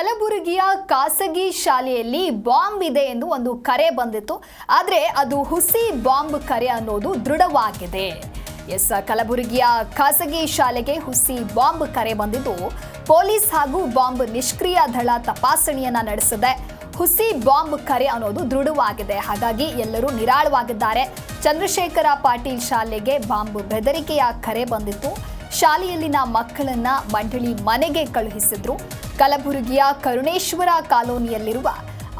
ಕಲಬುರಗಿಯ ಖಾಸಗಿ ಶಾಲೆಯಲ್ಲಿ ಬಾಂಬ್ ಇದೆ ಎಂದು ಒಂದು ಕರೆ ಬಂದಿತ್ತು. ಆದರೆ ಅದು ಹುಸಿ ಬಾಂಬ್ ಕರೆ ಅನ್ನೋದು ದೃಢವಾಗಿದೆ. ಎಸ್, ಕಲಬುರಗಿಯ ಖಾಸಗಿ ಶಾಲೆಗೆ ಹುಸಿ ಬಾಂಬ್ ಕರೆ ಬಂದಿದ್ದು, ಪೊಲೀಸ್ ಹಾಗೂ ಬಾಂಬ್ ನಿಷ್ಕ್ರಿಯ ದಳ ತಪಾಸಣೆಯನ್ನ ನಡೆಸಿದೆ. ಹುಸಿ ಬಾಂಬ್ ಕರೆ ಅನ್ನೋದು ದೃಢವಾಗಿದೆ. ಹಾಗಾಗಿ ಎಲ್ಲರೂ ನಿರಾಳವಾಗಿದ್ದಾರೆ. ಚಂದ್ರಶೇಖರ ಪಾಟೀಲ್ ಶಾಲೆಗೆ ಬಾಂಬ್ ಬೆದರಿಕೆಯ ಕರೆ ಬಂದಿತ್ತು. ಶಾಲೆಯಲ್ಲಿನ ಮಕ್ಕಳನ್ನ ಮಂಡಳಿ ಮನೆಗೆ ಕಳುಹಿಸಿದ್ರು. ಕಲಬುರಗಿಯ ಕರುಣೇಶ್ವರ ಕಾಲೋನಿಯಲ್ಲಿರುವ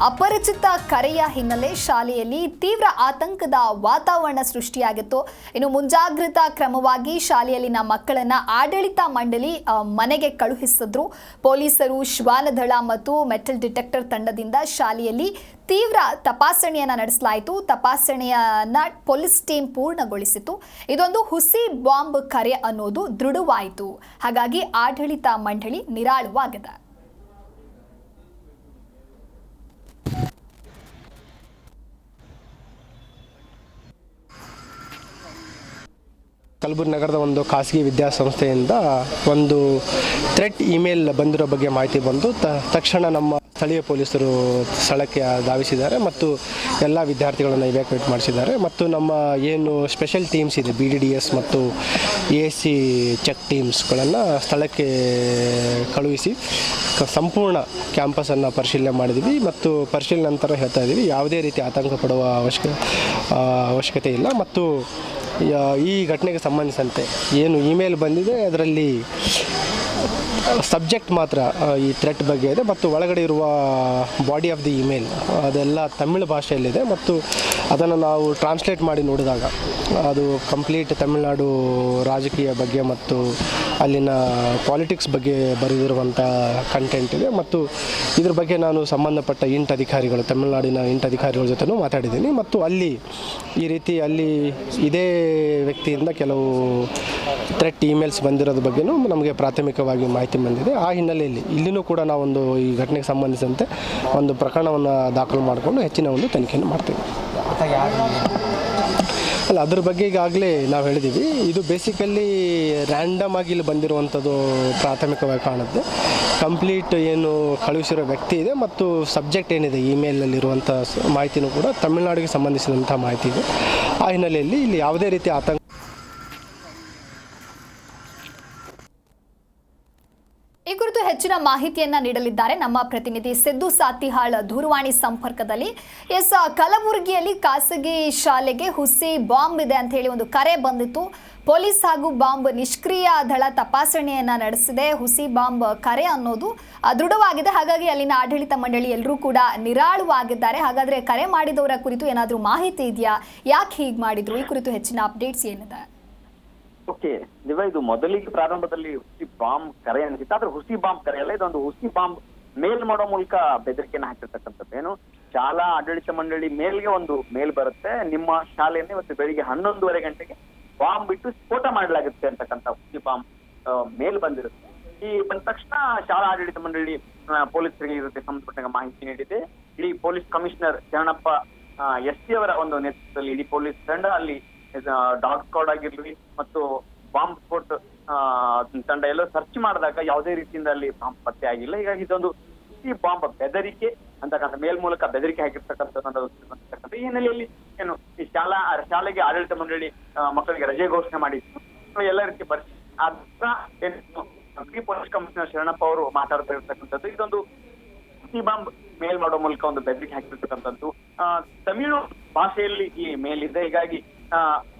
ಅಪರಿಚಿತ ಕರೆಯ ಹಿನ್ನೆಲೆ ಶಾಲೆಯಲ್ಲಿ ತೀವ್ರ ಆತಂಕದ ವಾತಾವರಣ ಸೃಷ್ಟಿಯಾಗಿತ್ತು. ಇನ್ನು ಮುಂಜಾಗ್ರತಾ ಕ್ರಮವಾಗಿ ಶಾಲೆಯಲ್ಲಿನ ಮಕ್ಕಳನ್ನ ಆಡಳಿತ ಮಂಡಳಿ ಮನೆಗೆ ಕಳುಹಿಸಿದ್ರು. ಪೊಲೀಸರು ಶ್ವಾನದಳ ಮತ್ತು ಮೆಟಲ್ ಡಿಟೆಕ್ಟರ್ ತಂಡದಿಂದ ಶಾಲೆಯಲ್ಲಿ ತೀವ್ರ ತಪಾಸಣೆಯನ್ನ ನಡೆಸಲಾಯಿತು. ತಪಾಸಣೆಯನ್ನ ಪೊಲೀಸ್ ಟೀಮ್ ಪೂರ್ಣಗೊಳಿಸಿತು ಇದೊಂದು ಹುಸಿ ಬಾಂಬ್ ಕರೆ ಅನ್ನೋದು ದೃಢವಾಯಿತು. ಹಾಗಾಗಿ ಆಡಳಿತ ಮಂಡಳಿ ನಿರಾಳವಾಗಿದೆ. ಕಲಬುರಗಿ ನಗರದ ಒಂದು ಖಾಸಗಿ ವಿದ್ಯಾಸಂಸ್ಥೆಯಿಂದ ಒಂದು ಥ್ರೆಟ್ ಇಮೇಲ್ ಬಂದಿರೋ ಬಗ್ಗೆ ಮಾಹಿತಿ ಬಂದು ತಕ್ಷಣ ನಮ್ಮ ಸ್ಥಳೀಯ ಪೊಲೀಸರು ಸ್ಥಳಕ್ಕೆ ಧಾವಿಸಿದ್ದಾರೆ ಮತ್ತು ಎಲ್ಲ ವಿದ್ಯಾರ್ಥಿಗಳನ್ನು ಇವ್ಯಾಕ್ಯುವೇಟ್ ಮಾಡಿಸಿದ್ದಾರೆ ಮತ್ತು ನಮ್ಮ ಏನು ಸ್ಪೆಷಲ್ ಟೀಮ್ಸ್ ಇದೆ ಬಿ ಡಿ ಡಿ ಎಸ್ ಮತ್ತು ಎ ಸಿ ಚೆಕ್ ಟೀಮ್ಸ್ಗಳನ್ನು ಸ್ಥಳಕ್ಕೆ ಕಳುಹಿಸಿ ಸಂಪೂರ್ಣ ಕ್ಯಾಂಪಸನ್ನು ಪರಿಶೀಲನೆ ಮಾಡಿದ್ವಿ ಮತ್ತು ಪರಿಶೀಲನೆ ನಂತರ ಹೇಳ್ತಾ ಇದ್ದೀವಿ ಯಾವುದೇ ರೀತಿ ಆತಂಕ ಪಡುವ ಅವಶ್ಯಕ ಅವಶ್ಯಕತೆ ಇಲ್ಲ ಮತ್ತು ಈ ಘಟನೆಗೆ ಸಂಬಂಧಿಸಿದಂತೆ ಏನು ಇಮೇಲ್ ಬಂದಿದೆ ಅದರಲ್ಲಿ ಸಬ್ಜೆಕ್ಟ್ ಮಾತ್ರ ಈ ಥ್ರೆಟ್ ಬಗ್ಗೆ ಇದೆ. ಮತ್ತು ಒಳಗಡೆ ಇರುವ ಬಾಡಿ ಆಫ್ ದಿ ಇಮೇಲ್ ಅದೆಲ್ಲ ತಮಿಳು ಭಾಷೆಯಲ್ಲಿದೆ. ಮತ್ತು ಅದನ್ನು ನಾವು ಟ್ರಾನ್ಸ್ಲೇಟ್ ಮಾಡಿ ನೋಡಿದಾಗ, ಅದು ಕಂಪ್ಲೀಟ್ ತಮಿಳುನಾಡು ರಾಜಕೀಯ ಬಗ್ಗೆ ಮತ್ತು ಅಲ್ಲಿನ ಪಾಲಿಟಿಕ್ಸ್ ಬಗ್ಗೆ ಬರೆದಿರುವಂಥ ಕಂಟೆಂಟ್ ಇದೆ. ಮತ್ತು ಇದ್ರ ಬಗ್ಗೆ ನಾನು ಸಂಬಂಧಪಟ್ಟ ಇಂಟ್ ಅಧಿಕಾರಿಗಳು, ತಮಿಳುನಾಡಿನ ಇಂಟ್ ಅಧಿಕಾರಿಗಳ ಜೊತೆನೂ ಮಾತಾಡಿದ್ದೀನಿ. ಮತ್ತು ಅಲ್ಲಿ ಈ ರೀತಿ ಅಲ್ಲಿ ಇದೇ ವ್ಯಕ್ತಿಯಿಂದ ಕೆಲವು ಥ್ರೆಟ್ ಇಮೇಲ್ಸ್ ಬಂದಿರೋದ್ರ ಬಗ್ಗೆನೂ ನಮಗೆ ಪ್ರಾಥಮಿಕವಾಗಿ ಮಾಹಿತಿ ಬಂದಿದೆ. ಆ ಹಿನ್ನೆಲೆಯಲ್ಲಿ ಇಲ್ಲಿನೂ ಕೂಡ ನಾವೊಂದು ಈ ಘಟನೆಗೆ ಸಂಬಂಧಿಸಿದಂತೆ ಒಂದು ಪ್ರಕರಣವನ್ನು ದಾಖಲು ಮಾಡಿಕೊಂಡು ಹೆಚ್ಚಿನ ಒಂದು ತನಿಖೆಯನ್ನು ಮಾಡ್ತೀವಿ. ಅಲ್ಲ, ಅದ್ರ ಬಗ್ಗೆ ಈಗಾಗಲೇ ನಾವು ಹೇಳಿದ್ದೀವಿ ಇದು ಬೇಸಿಕಲಿ ರ್ಯಾಂಡಮ್ ಆಗಿ ಇಲ್ಲಿ ಬಂದಿರುವಂಥದ್ದು ಪ್ರಾಥಮಿಕವಾಗಿ ಕಾಣುತ್ತೆ. ಕಂಪ್ಲೀಟ್ ಏನು ಕಳುಹಿಸಿರೋ ವ್ಯಕ್ತಿ ಇದೆ ಮತ್ತು ಸಬ್ಜೆಕ್ಟ್ ಏನಿದೆ ಇಮೇಲಲ್ಲಿರುವಂಥ ಮಾಹಿತಿನೂ ಕೂಡ ತಮಿಳುನಾಡಿಗೆ ಸಂಬಂಧಿಸಿದಂಥ ಮಾಹಿತಿ ಇದೆ. ಆ ಹಿನ್ನೆಲೆಯಲ್ಲಿ ಇಲ್ಲಿ ಯಾವುದೇ ರೀತಿ ಆತಂಕ ಹೆಚ್ಚಿನ ಮಾಹಿತಿಯನ್ನ ನೀಡಲಿದ್ದಾರೆ. ನಮ್ಮ ಪ್ರತಿನಿಧಿ ಸಿದ್ದು ಸಾತಿಹಾಳ್ ದೂರವಾಣಿ ಸಂಪರ್ಕದಲ್ಲಿ. ಎಸ್, ಕಲಬುರಗಿಯಲ್ಲಿ ಖಾಸಗಿ ಶಾಲೆಗೆ ಹುಸಿ ಬಾಂಬ್ ಇದೆ ಅಂತ ಹೇಳಿ ಒಂದು ಕರೆ ಬಂದಿತ್ತು. ಪೊಲೀಸ್ ಹಾಗೂ ಬಾಂಬ್ ನಿಷ್ಕ್ರಿಯ ದಳ ತಪಾಸಣೆಯನ್ನ ನಡೆಸಿದೆ. ಹುಸಿ ಬಾಂಬ್ ಕರೆ ಅನ್ನೋದು ದೃಢವಾಗಿದೆ ಹಾಗಾಗಿ ಅಲ್ಲಿನ ಆಡಳಿತ ಮಂಡಳಿ ಎಲ್ಲರೂ ಕೂಡ ನಿರಾಳವಾಗಿದ್ದಾರೆ. ಹಾಗಾದ್ರೆ ಕರೆ ಮಾಡಿದವರ ಕುರಿತು ಏನಾದರೂ ಮಾಹಿತಿ ಇದೆಯಾ? ಯಾಕೆ ಹೀಗೆ ಮಾಡಿದ್ರು? ಈ ಕುರಿತು ಹೆಚ್ಚಿನ ಅಪ್ಡೇಟ್ಸ್ ಏನಿದೆ? ಓಕೆ ದಿವ ಇದು ಮೊದಲಿಗೆ ಪ್ರಾರಂಭದಲ್ಲಿ ಹುಸಿ ಬಾಂಬ್ ಕರೆ ಅನಿಸಿತ್ತು, ಆದ್ರೆ ಹುಸಿ ಬಾಂಬ್ ಕರೆ ಅಲ್ಲ, ಇದೊಂದು ಹುಸಿ ಬಾಂಬ್ ಮೇಲ್ ಮಾಡೋ ಮೂಲಕ ಬೆದರಿಕೆಯನ್ನ ಹಾಕಿರ್ತಕ್ಕಂಥದ್ದು ಏನು? ಶಾಲಾ ಆಡಳಿತ ಮಂಡಳಿ ಮೇಲ್ಗೆ ಒಂದು ಮೇಲ್ ಬರುತ್ತೆ, ನಿಮ್ಮ ಶಾಲೆಯನ್ನು ಇವತ್ತು ಬೆಳಿಗ್ಗೆ ಹನ್ನೊಂದುವರೆ ಗಂಟೆಗೆ ಬಾಂಬ್ ಬಿಟ್ಟು ಸ್ಫೋಟ ಮಾಡಲಾಗುತ್ತೆ ಅಂತಕ್ಕಂಥ ಹುಸಿ ಬಾಂಬ್ ಮೇಲ್ ಬಂದಿರುತ್ತೆ. ಈ ಬಂದ ತಕ್ಷಣ ಶಾಲಾ ಆಡಳಿತ ಮಂಡಳಿ ಪೊಲೀಸರಿಗೆ ಇರುತ್ತೆ ಸಂಬಂಧಪಟ್ಟ ಮಾಹಿತಿ ನೀಡಿದೆ. ಇಡೀ police commissioner Sharanappa S C ಅವರ ಒಂದು ನೇತೃತ್ವದಲ್ಲಿ, ಇಡೀ ಪೊಲೀಸ್ ತಂಡ ಅಲ್ಲಿ ಡಾಗ್ ಸ್ಕ್ವಾಡ್ ಆಗಿರ್ಲಿ ಮತ್ತು ಬಾಂಬ್ ಸ್ಫೋಟ್ ತಂಡ ಎಲ್ಲ ಸರ್ಚ್ ಮಾಡಿದಾಗ ಯಾವುದೇ ರೀತಿಯಿಂದ ಅಲ್ಲಿ ಬಾಂಬ್ ಪತ್ತೆ ಆಗಿಲ್ಲ. ಹೀಗಾಗಿ ಇದೊಂದು ಈ ಬಾಂಬ್ ಬೆದರಿಕೆ ಅಂತಕ್ಕಂಥ ಮೇಲ್ ಮೂಲಕ ಬೆದರಿಕೆ ಹಾಕಿರ್ತಕ್ಕಂಥ ಈ ಹಿನ್ನೆಲೆಯಲ್ಲಿ ಏನು ಈ ಶಾಲಾ, ಶಾಲೆಗೆ ಆಡಳಿತ ಮಂಡಳಿ ಮಕ್ಕಳಿಗೆ ರಜೆ ಘೋಷಣೆ ಮಾಡಿತ್ತು. ಎಲ್ಲ ರೀತಿ ಪರಿಸ್ಥಿತಿ ಆದ್ರ ಏನು ಪೊಲೀಸ್ ಕಮಿಷನರ್ ಶರಣಪ್ಪ ಅವರು ಮಾತಾಡ್ತಾ ಇರ್ತಕ್ಕಂಥದ್ದು, ಇದೊಂದು ಈ ಬಾಂಬ್ ಮೇಲ್ ಮಾಡೋ ಮೂಲಕ ಒಂದು ಬೆದರಿಕೆ ಹಾಕಿರ್ತಕ್ಕಂಥದ್ದು. ತಮಿಳು ಭಾಷೆಯಲ್ಲಿ ಈ ಮೇಲ್ ಇದೆ ಹೀಗಾಗಿ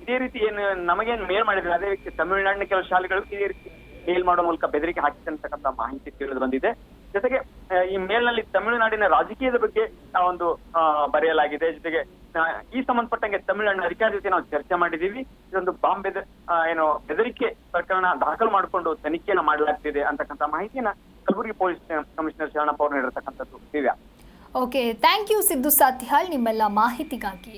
ಇದೇ ರೀತಿ ಏನು ನಮಗೇನು ಮೇಲ್ ಮಾಡಿದ್ರೆ, ಅದೇ ರೀತಿ ತಮಿಳುನಾಡಿನ ಕೆಲವು ಶಾಲೆಗಳು ಇದೇ ರೀತಿ ಮೇಲ್ ಮಾಡೋ ಮೂಲಕ ಬೆದರಿಕೆ ಹಾಕಿದಂತಕ್ಕಂತ ಮಾಹಿತಿ ತಿಳಿದು ಬಂದಿದೆ. ಜೊತೆಗೆ ಈ ಮೇಲ್ನಲ್ಲಿ ತಮಿಳುನಾಡಿನ ರಾಜಕೀಯದ ಬಗ್ಗೆ ಒಂದು ಬರೆಯಲಾಗಿದೆ. ಜೊತೆಗೆ ಈ ಸಂಬಂಧಪಟ್ಟಂಗೆ ತಮಿಳುನಾಡಿನ ಅಧಿಕಾರಿ ಜೊತೆ ನಾವು ಚರ್ಚೆ ಮಾಡಿದೀವಿ ಇದೊಂದು ಬಾಂಬೆ ಏನು ಬೆದರಿಕೆ ಪ್ರಕರಣ ದಾಖಲು ಮಾಡಿಕೊಂಡು ತನಿಖೆಯನ್ನ ಮಾಡಲಾಗ್ತಿದೆ ಅಂತಕ್ಕಂಥ ಮಾಹಿತಿಯನ್ನ ಕಲಬುರಗಿ ಪೊಲೀಸ್ ಕಮಿಷನರ್ ಶರಣಪ್ಪ ಅವರು ನೀಡಿರ್ತಕ್ಕಂಥದ್ದು. Divya. Okay thank you Siddu Satihal, ನಿಮ್ಮೆಲ್ಲ ಮಾಹಿತಿಗಾಗಿ.